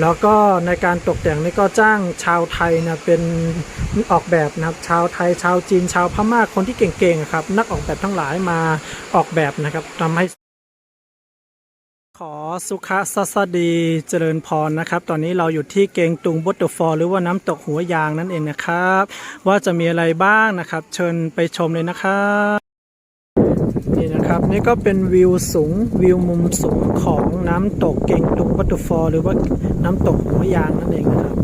แล้วก็ในการตกแต่งนี่ก็จ้างชาวไทยนะเป็นออกแบบนะครับชาวไทยชาวจีนชาวพม่าคนที่เก่งๆครับ นักออกแบบทั้งหลายมาออกแบบนะครับทำให้ขอสุขสัสดีเจริญพรนะครับ ตอนนี้เราอยู่ที่เกงตุงบัตเตอร์ฟอลหรือว่าน้ำตกหัวยางนั่นเองนะครับ ว่าจะมีอะไรบ้างนะครับ เชิญไปชมเลยนะครับ ครับนี่ก็เป็นวิวสูงวิวมุมสูงของน้ำตกเก่งตุงบัตเตอร์ฟอลหรือว่าน้ำตกหัวยางนั่นเองนะครับ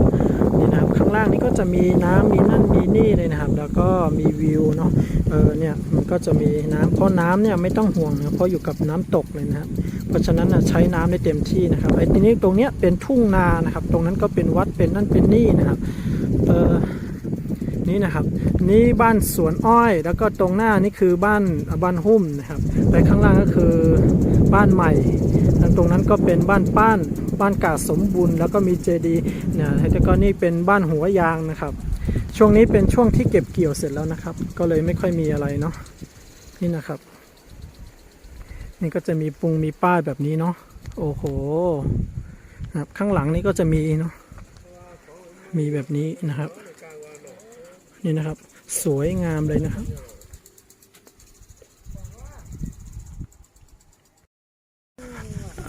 นี่นะครับข้างล่างนี่ก็จะมีน้ำมีนั่นมีนี่เลยนะครับ แล้วก็มีวิวเนาะเออเนี่ยมันก็จะมีน้ำเพราะน้ำเนี่ยไม่ต้องห่วงนะเพราะอยู่กับน้ำตกเลยนะครับเพราะฉะนั้นนะใช้น้ำได้เต็มที่นะครับไอ้ทีนี้ตรงเนี้ยเป็นทุ่งนานะครับ ตรงนั้นก็เป็นวัดเป็นนั่นเป็นนี่นะครับเออนี่นะครับ นี่บ้านสวนอ้อย แล้วก็ตรงหน้านี่คือบ้านบ้านหุ้มนะครับไปข้างล่างก็คือบ้านใหม่ตรงนั้นก็เป็นบ้านป้านบ้านกาสมบูรณ์แล้วก็มีเจดีย์เนี่ยแล้วก็นี่เป็นบ้านหัวยางนะครับ ช่วงนี้เป็นช่วงที่เก็บเกี่ยวเสร็จแล้วนะครับ ก็เลยไม่ค่อยมีอะไรเนาะนี่นะครับ นี่ก็จะมีปุงมีป้ายแบบนี้เนาะโอ้โหนะครับข้างหลังนี่ก็จะมีเนาะมีแบบนี้นะครับ นี่นะครับ สวยงามเลยนะครับ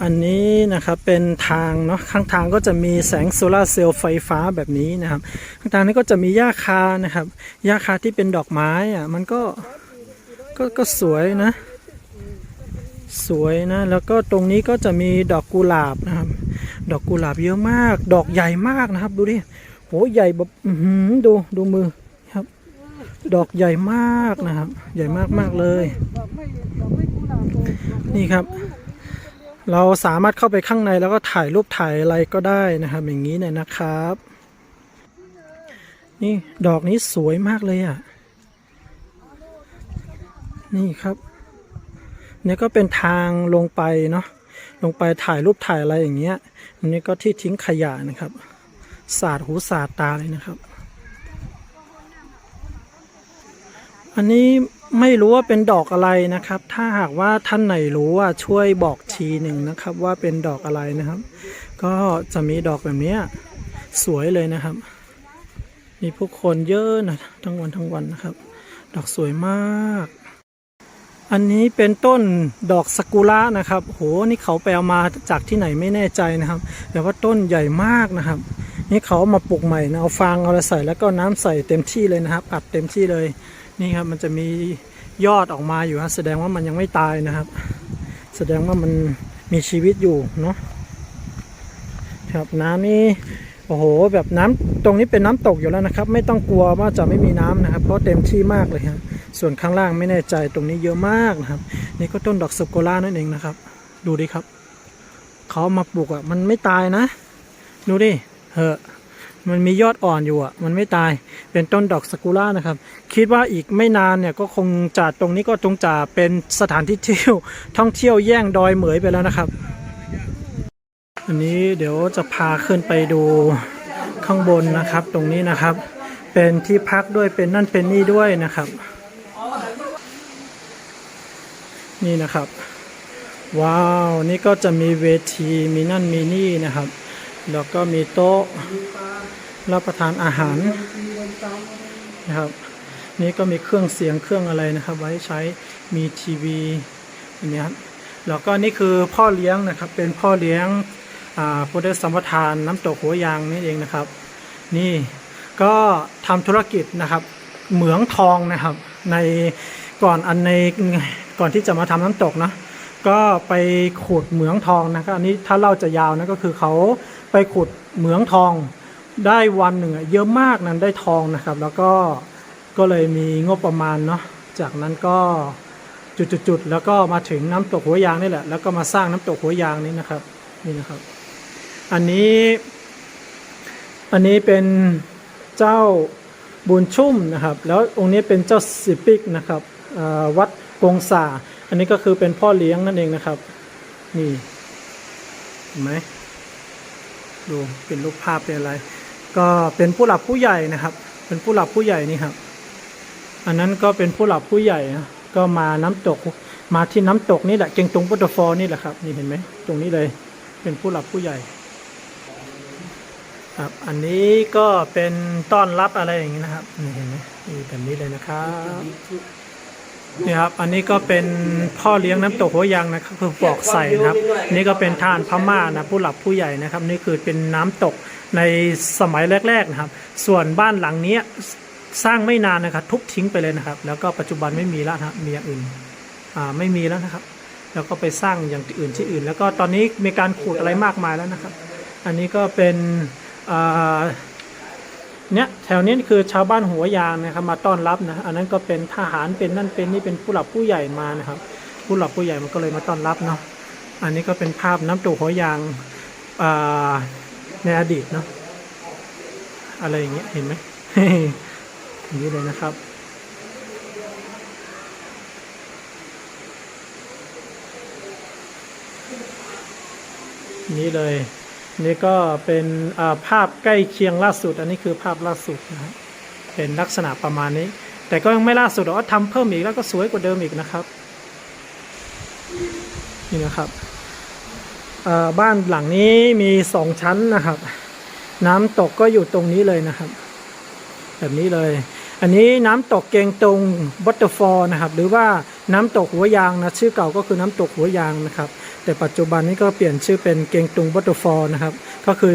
อันนี้นะครับเป็นทางเนาะข้างทางก็จะมีแสงโซลาร์เซลล์ไฟฟ้าแบบนี้นะครับ ข้างทางนี้ก็จะมีหญ้าคานะครับหญ้าคาที่เป็นดอกไม้อะมันก็ก็ก็สวยนะ สวยนะ แล้วก็ตรงนี้ก็จะมีดอกกุหลาบนะครับ ดอกกุหลาบเยอะมาก ดอกใหญ่มากนะครับ ดูดิโหใหญ่แบบดูดูมือ ดอกใหญ่มากนะครับ ใหญ่มากมากเลย นี่ครับ เราสามารถเข้าไปข้างในแล้วก็ถ่ายรูปถ่ายอะไรก็ได้นะครับ อย่างนี้เนี่ยนะครับ นี่ดอกนี้สวยมากเลยอะ นี่ครับเนี่ยก็เป็นทางลงไปเนาะลงไปถ่ายรูปถ่ายอะไรอย่างเงี้ยอันนี้ก็ที่ทิ้งขยะนะครับสาดหูสาดตาเลยนะครับ อันนี้ไม่รู้ว่าเป็นดอกอะไรนะครับ ถ้าหากว่าท่านไหนรู้ว่าช่วยบอกทีหนึ่งนะครับ ว่าเป็นดอกอะไรนะครับ ก็จะมีดอกแบบนี้สวยเลยนะครับ มีผู้คนเยอะนะทั้งวันทั้งวันนะครับ ดอกสวยมาก อันนี้เป็นต้นดอกสกุระนะครับโหนี่เขาไปเอามาจากที่ไหนไม่แน่ใจนะครับ แต่ว่าต้นใหญ่มากนะครับนี่เขามาปลูกใหม่นะเอาฟางเอาอะไรใส่แล้วก็น้ำใส่เต็มที่เลยนะครับอัดเต็มที่เลย นี่ครับมันจะมียอดออกมาอยู่นะแสดงว่ามันยังไม่ตายนะครับ แสดงว่ามันมีชีวิตอยู่เนาะครับน้ำนี่โอ้โหแบบน้ำตรงนี้เป็นน้ำตกอยู่แล้วนะครับ ไม่ต้องกลัวว่าจะไม่มีน้ำนะครับ เพราะเต็มที่มากเลยครับส่วนข้างล่างไม่แน่ใจตรงนี้เยอะมากนะครับ นี่ก็ต้นดอกสโกล่านั่นเองนะครับ ดูดิครับเขาเอามาปลูกอะมันไม่ตายนะ ดูดิเหอะ มันมียอดอ่อนอยู่อะ มันไม่ตาย เป็นต้นดอกสกุล่านะครับ คิดว่าอีกไม่นานเนี่ยก็คงจะตรงนี้ก็จงจะเป็นสถานที่เที่ยว ท่องเที่ยวแย่งดอยเหมยไปแล้วนะครับ อันนี้เดี๋ยวจะพาขึ้นไปดูข้างบนนะครับ ตรงนี้นะครับ เป็นที่พักด้วยเป็นนั่นเป็นนี่ด้วยนะครับ นี่นะครับ ว้าว นี่ก็จะมีเวทีมีนั่นมีนี่นะครับ แล้วก็มีโต๊ะ รับประทานอาหารนะครับ นี่ก็มีเครื่องเสียงเครื่องอะไรนะครับ ไว้ใช้มีทีวีอันนี้ครับแล้วก็นี่คือพ่อเลี้ยงนะครับ เป็นพ่อเลี้ยงอ่าพุทธสัมปทานน้ำตกหัวยางนี่เองนะครับ นี่ก็ทำธุรกิจนะครับ เหมืองทองนะครับ ในก่อนอันในก่อนที่จะมาทำน้ำตกนะก็ไปขุดเหมืองทองนะครับอันนี้ถ้าเล่าจะยาวนะก็คือเขาไปขุดเหมืองทอง ได้วันหนึ่งอะเยอะมากนั้นได้ทองนะครับ แล้วก็ก็เลยมีงบประมาณเนาะจากนั้นก็จุดๆแล้วก็มาถึงน้ำตกหัวยางนี่แหละแล้วก็มาสร้างน้ำตกหัวยางนี้นะครับนี่นะครับ อันนี้ อันนี้เป็นเจ้าบุญชุ่มนะครับ แล้วองค์นี้เป็นเจ้าสิปิกนะครับวัดกงสาอันนี้ก็คือเป็นพ่อเลี้ยงนั่นเองนะครับ นี่เห็นไหมดูเป็นรูปภาพเป็นอะไร ก็เป็นผู้หลักผู้ใหญ่นะครับ เป็นผู้หลักผู้ใหญ่นี่ครับ อันนั้นก็เป็นผู้หลักผู้ใหญ่นะก็มาน้ำตกมาที่น้ำตกนี่แหละเก่งตรงพุทธฟอนี่แหละครับ นี่เห็นไหมตรงนี้เลย เป็นผู้หลักผู้ใหญ่ครับอันนี้ก็เป็นต้อนรับอะไรอย่างนี้นะครับนี่เห็นไหมนี่แบบนี้เลยนะครับ นี่ครับ อันนี้ก็เป็นพ่อเลี้ยงน้ำตกหัวยางนะครับคือปอกใส่นะครับ นี่ก็เป็นทานพม่านะผู้หลักผู้ใหญ่นะครับ นี่คือเป็นน้ำตกในสมัยแรก ๆนะครับ ส่วนบ้านหลังนี้สร้างไม่นานนะครับ ทุบทิ้งไปเลยนะครับ แล้วก็ปัจจุบันไม่มีแล้วนะครับมีอย่างอื่นอ่าไม่มีแล้วนะครับ แล้วก็ไปสร้างอย่างอื่นที่อื่น แล้วก็ตอนนี้มีการขุดอะไรมากมายแล้วนะครับ อันนี้ก็เป็นอ่า เนี่ยแถวนี้คือชาวบ้านหัวยางนะครับมาต้อนรับนะอันนั้นก็เป็นทหารเป็นนั่นเป็นนี่เป็นผู้หลักผู้ใหญ่มานะครับ ผู้หลักผู้ใหญ่มันก็เลยมาต้อนรับเนาะอันนี้ก็เป็นภาพน้ำตกหัวยางในอดีตเนาะอะไรอย่างเงี้ยเห็นไหมอย่างนี้เลยนะครับนี่เลย นี่ก็เป็นภาพใกล้เคียงล่าสุด อันนี้คือภาพล่าสุดนะครับเป็นลักษณะประมาณนี้ แต่ก็ยังไม่ล่าสุดหรอกว่าทำเพิ่มอีกแล้วก็สวยกว่าเดิมอีกนะครับ นี่นะครับบ้านหลังนี้มีสองชั้นนะครับ น้ำตกก็อยู่ตรงนี้เลยนะครับ แบบนี้เลย อันนี้น้ำตกเกงตรงบัตเตอร์ฟอลนะครับ หรือว่าน้ำตกหัวยางนะชื่อเก่าก็คือน้ำตกหัวยางนะครับ แต่ปัจจุบันนี้ก็เปลี่ยนชื่อเป็นเกงตุงบัตเตอร์ฟอลนะครับ ก็คือ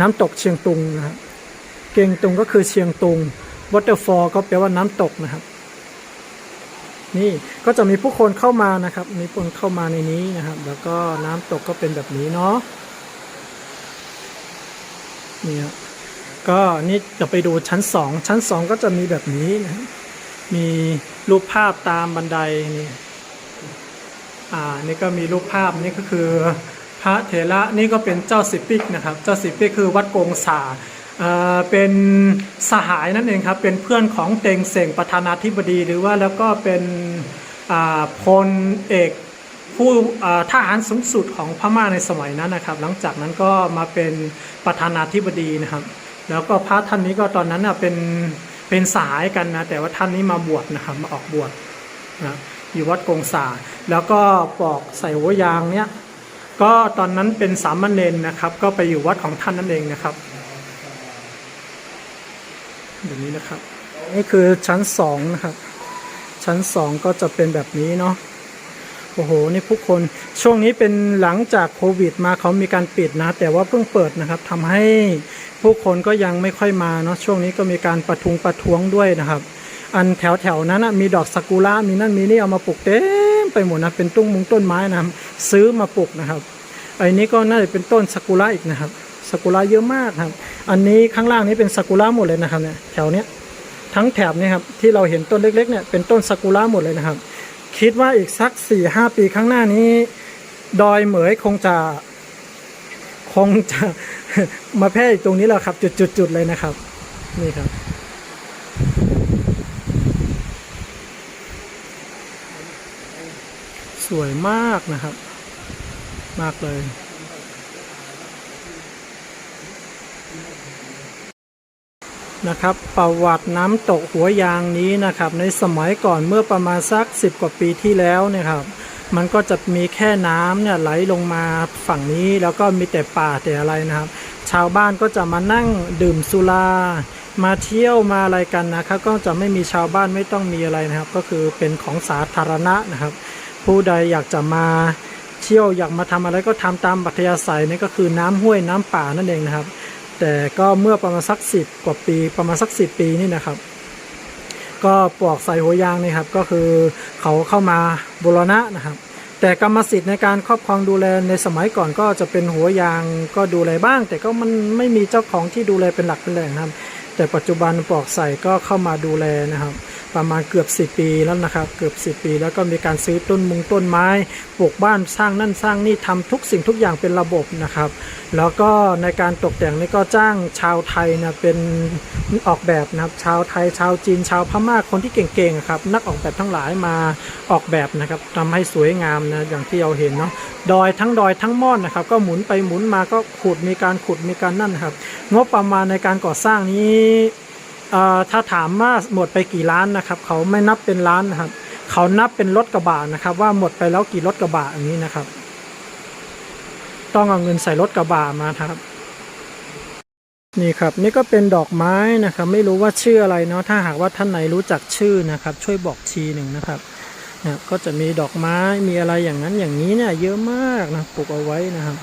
น้ำตกเชียงตุงนะครับ เกงตุงก็คือเชียงตุงบัตเตอร์ฟอลก็แปลว่าน้ำตกนะครับ นี่ก็จะมีผู้คนเข้ามานะครับ มีคนเข้ามาในนี้นะครับ แล้วก็น้ำตกก็เป็นแบบนี้เนาะนี่ครับก็นี่จะไปดูชั้นสองชั้นสองก็จะมีแบบนี้นะมีรูปภาพตามบันไดนี่ อ่านี่ก็มีรูปภาพนี่ก็คือพระเถระนี่ก็เป็นเจ้าสิบปิกนะครับ เจ้าสิบปิกคือวัดโกงสาเอ่อเป็นสหายนั่นเองครับ เป็นเพื่อนของเตงเสงประธานาธิบดี หรือว่าแล้วก็เป็นอ่าพลเอกผู้อ่าทหารสูงสุดของพม่าในสมัยนั้นนะครับ หลังจากนั้นก็มาเป็นประธานาธิบดีนะครับ แล้วก็พระท่านนี้ก็ตอนนั้นน่ะเป็นเป็นสหายกันนะแต่ว่าท่านนี้มาบวชนะครับมาออกบวชนะ อยู่วัดกงสาแล้วก็ปอกใส่หัวยางเนี้ยก็ตอนนั้นเป็นสามเณรนะครับ ก็ไปอยู่วัดของท่านนั่นเองนะครับแบบนี้นะครับ นี่คือชั้นสองนะครับ ชั้นสองก็จะเป็นแบบนี้เนาะโอ้โห นี่ผู้คนช่วงนี้เป็นหลังจากโควิดมาเขามีการปิดนะ แต่ว่าเพิ่งเปิดนะครับทำให้ผู้คนก็ยังไม่ค่อยมาเนาะช่วงนี้ก็มีการประทุงประท้วงด้วยนะครับ อันแถวแถวๆนั้นนะมีดอกซากุระมีนั่นมีนี่เอามาปลูกเต็มไปหมดนะเป็นตุ้งมุงต้นไม้นะซื้อมาปลูกนะครับไอ้นี้ก็น่าจะเป็นต้นซากุระอีกนะครับซากุระเยอะมากครับ อันนี้ข้างล่างนี้เป็นซากุระหมดเลยนะครับเนี่ยแถวเนี้ยทั้งแถบนี่ยครับที่เราเห็นต้นเล็กๆเนี่ยเป็นต้นซากุระหมดเลยนะครับ คิดว่าอีกสักสี่ห้าปีข้างหน้านี้ ดอยเหมยคงจะคงจะมาแพร่ตรงนี้แหละครับ จุดๆๆเลยนะครับ นี่ครับ วยมากนะครับ มากเลยนะครับประวัติน้ำตกหัวยางนี้นะครับ ในสมัยก่อนเมื่อประมาณสักสิบกว่าปีที่แล้วเนะครับ มันก็จะมีแค่น้ำเนี่ยไหลลงมาฝั่งนี้แล้วก็มีแต่ป่าแต่อะไรนะครับ ชาวบ้านก็จะมานั่งดื่มสุรามาเที่ยวมาอะไรกันนะครับ ก็จะไม่มีชาวบ้านไม่ต้องมีอะไรนะครับ ก็คือเป็นของสาธารณะนะครับ ผู้ใดอยากจะมาเที่ยวอยากมาทำอะไรก็ทำตามบัธยาศัยนี่ก็คือน้ำห้วยน้ำป่านั่นเองนะครับ แต่ก็เมื่อประมาณสักสิบกว่าปีประมาณสักสิบปีนี่นะครับ ก็ปลอกใส่หัวยางนี่ครับก็คือเขาเข้ามาบูรณะนะครับ แต่กรรมสิทธิ์ในการครอบครองดูแลในสมัยก่อนก็จะเป็นหัวยางก็ดูแลบ้าง แต่ก็มันไม่มีเจ้าของที่ดูแลเป็นหลักเป็นแหล่งนะครับ แต่ปัจจุบันปลอกใส่ก็เข้ามาดูแลนะครับ ประมาณเกือบ 10 ปีแล้วนะครับ เกือบ 10 ปี แล้วก็มีการซื้อต้นมุงต้นไม้ปลูกบ้านสร้างนั่นสร้างนี่ทำทุกสิ่งทุกอย่างเป็นระบบนะครับ แล้วก็ในการตกแต่งนี่ก็จ้างชาวไทยนะเป็นออกแบบนะครับชาวไทยชาวจีนชาวพม่าคนที่เก่งๆครับนักออกแบบทั้งหลายมาออกแบบนะครับทำให้สวยงามนะอย่างที่เราเห็นเนาะดอยทั้งดอยทั้งม่อนนะครับ ก็หมุนไปหมุนมาก็ขุดมีการขุดมีการนั่นครับ งบประมาณในการก่อสร้างนี้ ถ้าถามว่าหมดไปกี่ล้านนะครับ เขาไม่นับเป็นล้านนะครับ เขานับเป็นรถกระบะนะครับ ว่าหมดไปแล้วกี่รถกระบะอย่างนี้นะครับ ต้องเอาเงินใส่รถกระบะมาครับ นี่ครับนี่ก็เป็นดอกไม้นะครับ ไม่รู้ว่าชื่ออะไรเนาะถ้าหากว่าท่านไหนรู้จักชื่อนะครับ ช่วยบอกทีหนึ่งนะครับนี่ยก็จะมีดอกไม้มีอะไรอย่างนั้นอย่างนี้เนี่ยเยอะมากนะปลูกเอาไว้นะครับ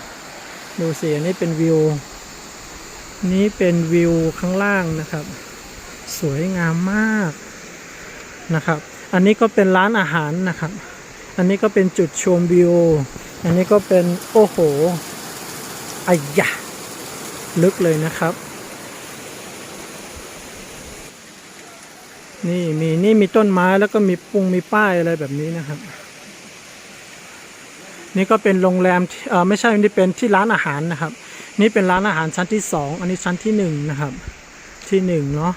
ดูสิอันนี้เป็นวิว นี้เป็นวิวข้างล่างนะครับ สวยงามมากนะครับ อันนี้ก็เป็นร้านอาหารนะครับ อันนี้ก็เป็นจุดชมวิว อันนี้ก็เป็นโอ้โหอ้ยะลึกเลยนะครับ นี่มีนี่มีต้นไม้แล้วก็มีปุงมีป้ายอะไรแบบนี้นะครับ นี่ก็เป็นโรงแรมที่เออไม่ใช่นี่เป็นที่ร้านอาหารนะครับ นี่เป็นร้านอาหารชั้นที่สองอันนี้ชั้นที่หนึ่งนะครับ ที่หนึ่งเนาะ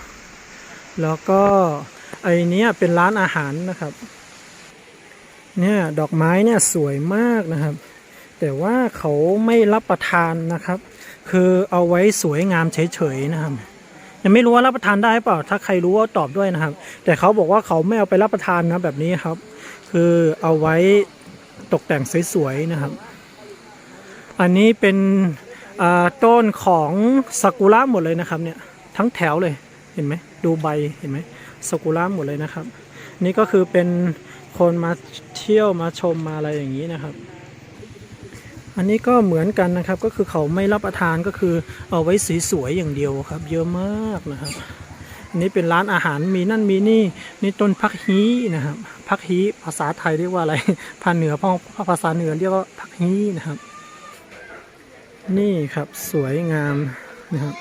แล้วก็ไอเนี้ยเป็นร้านอาหารนะครับ เนี่ยดอกไม้เนี่ยสวยมากนะครับ แต่ว่าเขาไม่รับประทานนะครับ คือเอาไว้สวยงามเฉยๆนะครับยังไม่รู้ว่ารับประทานได้เปล่า ถ้าใครรู้ว่าตอบด้วยนะครับ แต่เขาบอกว่าเขาไม่เอาไปรับประทานนะแบบนี้ครับ คือเอาไว้ตกแต่งสวยๆนะครับ อันนี้เป็นต้นของซากุระหมดเลยนะครับเนี่ยทั้งแถวเลย เห็นไหมดูใบเห็นไหมซากุระหมดเลยนะครับ นี่ก็คือเป็นคนมาเที่ยวมาชมมาอะไรอย่างนี้นะครับ อันนี้ก็เหมือนกันนะครับก็คือเขาไม่รับประทานก็คือเอาไว้สวยๆอย่างเดียวครับ เยอะมากนะครับนนี้เป็นร้านอาหารมีนั่นมีนี่นี่ต้นพักฮีนะครับพักฮีภาษาไทยเรียกว่าอะไรภาษาเหนือพ่อภาษาเหนือเรียกว่าพักฮีนะครับ นี่ครับสวยงามนะครับ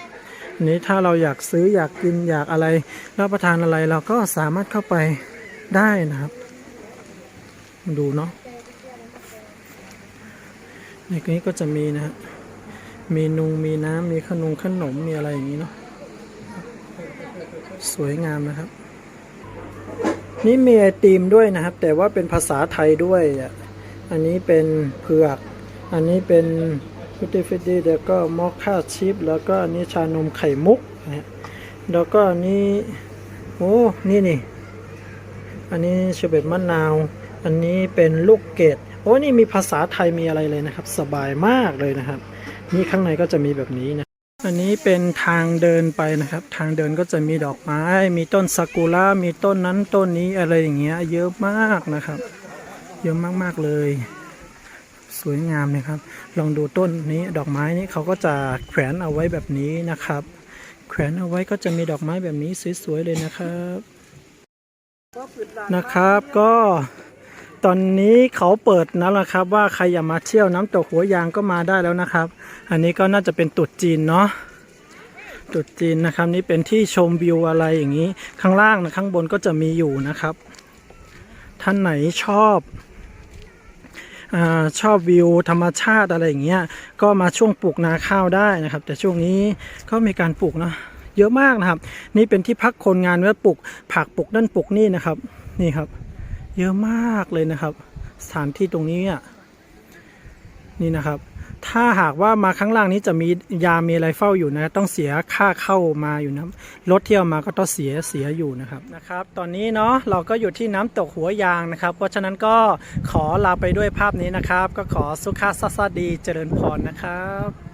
นี้ถ้าเราอยากซื้ออยากกินอยากอะไรรับประทานอะไรเราก็สามารถเข้าไปได้นะครับ ดูเนาะในนี้ก็จะมีนะครับมีนุงมีน้ำมีขนมขนมมีอะไรอย่างนี้เนาะสวยงามนะครับ นี่มีไอติมด้วยนะครับ แต่ว่าเป็นภาษาไทยด้วยอะอันนี้เป็นเผือก อันนี้เป็น ฟิตตี้ฟิตตี้แล้วก็มอคค่าชิพแล้วก็อันนี้ชานมไข่มุกนะฮะแล้วก็อันนี้โอ้นี่นี่อันนี้เชอร์เบตมะนาว อันนี้เป็นลูกเกดโอ้นี่มีภาษาไทยมีอะไรเลยนะครับ สบายมากเลยนะครับ นี่ข้างในก็จะมีแบบนี้นะอันนี้เป็นทางเดินไปนะครับ ทางเดินก็จะมีดอกไม้ มีต้นซากุระมีต้นนั้นต้นนี้อะไรอย่างเงี้ยเยอะมากนะครับ เยอะมากๆเลย สวยงามนะครับ ลองดูต้นนี้ดอกไม้นี้เขาก็จะแขวนเอาไว้แบบนี้นะครับ แขวนเอาไว้ก็จะมีดอกไม้แบบนี้สวยๆเลยนะครับนะครับ ก็ตอนนี้เขาเปิดแล้วละครับ ว่าใครอยากมาเที่ยวน้ำตกหัวยางก็มาได้แล้วนะครับ อันนี้ก็น่าจะเป็นตรุดจีนเนาะตรุดจีนนะครับ นี่เป็นที่ชมวิวอะไรอย่างนี้ ข้างล่างนะข้างบนก็จะมีอยู่นะครับ ท่านไหนชอบ อชอบวิวธรรมชาติอะไรอย่างเงี้ยก็มาช่วงปลูกนาข้าวได้นะครับ แต่ช่วงนี้ก็มีการปลูกเนาะเยอะมากนะครับ นี่เป็นที่พักคนงานไว้ปลูกผักปลูกนั่นปลูกนี่นะครับ นี่ครับ เยอะมากเลยนะครับ สถานที่ตรงนี้อะนี่นะครับ ถ้าหากว่ามาข้างล่างนี้จะมียามีอะไรเฝ้าอยู่นะ ต้องเสียค่าเข้ามาอยู่นะรถเที่ยวมาก็ต้องเสียเสียอยู่นะครับนะครับ ตอนนี้เนาะเราก็อยู่ที่น้ำตกหัวยางนะครับ เพราะฉะนั้นก็ขอลาไปด้วยภาพนี้นะครับ ก็ขอสุขาสัสดีเจริญพรนะครับ